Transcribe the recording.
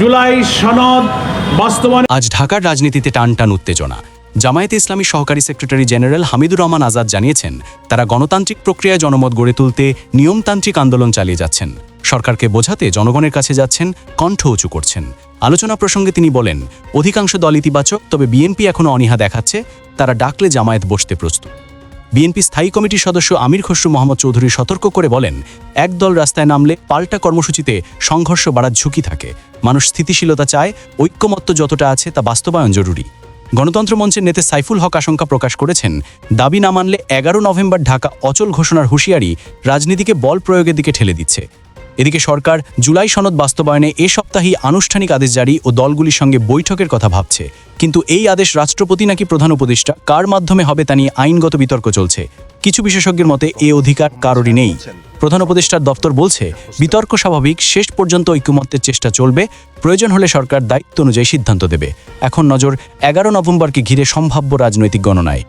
জুলাই সনদ বাস্তবায়ন আজ ঢাকার রাজনীতিতে টান টান উত্তেজনা। জামায়াতে ইসলামী সহকারী সেক্রেটারি জেনারেল হামিদুর রহমান আজাদ জানিয়েছেন, তারা গণতান্ত্রিক প্রক্রিয়ায় জনমত গড়ে তুলতে নিয়মতান্ত্রিক আন্দোলন চালিয়ে যাচ্ছেন। সরকারকে বোঝাতে জনগণের কাছে যাচ্ছেন, কণ্ঠ উঁচু করছেন। আলোচনা প্রসঙ্গে তিনি বলেন, অধিকাংশ দল ইতিবাচক, তবে বিএনপি এখনও অনীহা দেখাচ্ছে, তারা ডাকলে জামায়াত বসতে প্রস্তুত। বিএনপি স্থায়ী কমিটির সদস্য আমির খসরু মোহাম্মদ চৌধুরী সতর্ক করে বলেন, একদল রাস্তায় নামলে পাল্টা কর্মসূচিতে সংঘর্ষ বাড়ার ঝুঁকি থাকে। মানুষ স্থিতিশীলতা চায়, ঐক্যমত্য যতটা আছে তা বাস্তবায়ন জরুরি। গণতন্ত্র মঞ্চের নেতা সাইফুল হক আশঙ্কা প্রকাশ করেছেন, দাবি না মানলে এগারো নভেম্বর ঢাকা অচল ঘোষণার হুঁশিয়ারি রাজনীতিকে বল প্রয়োগের দিকে ঠেলে দিচ্ছে। এদিকে সরকার জুলাই সনদ বাস্তবায়নে এ সপ্তাহেই আনুষ্ঠানিক আদেশ জারি ও দলগুলির সঙ্গে বৈঠকের কথা ভাবছে। কিন্তু এই আদেশ রাষ্ট্রপতি নাকি প্রধান উপদেষ্টা, কার মাধ্যমে হবে তা নিয়ে আইনগত বিতর্ক চলছে। কিছু বিশেষজ্ঞের মতে এ অধিকার কারোরই নেই। প্রধান উপদেষ্টার দপ্তর বলছে, বিতর্ক স্বাভাবিক, শেষ পর্যন্ত ঐক্যমত্যের চেষ্টা চলবে। প্রয়োজন হলে সরকার দায়িত্ব অনুযায়ী সিদ্ধান্ত দেবে। এখন নজর এগারো নভেম্বরকে ঘিরে সম্ভাব্য রাজনৈতিক গণনায়।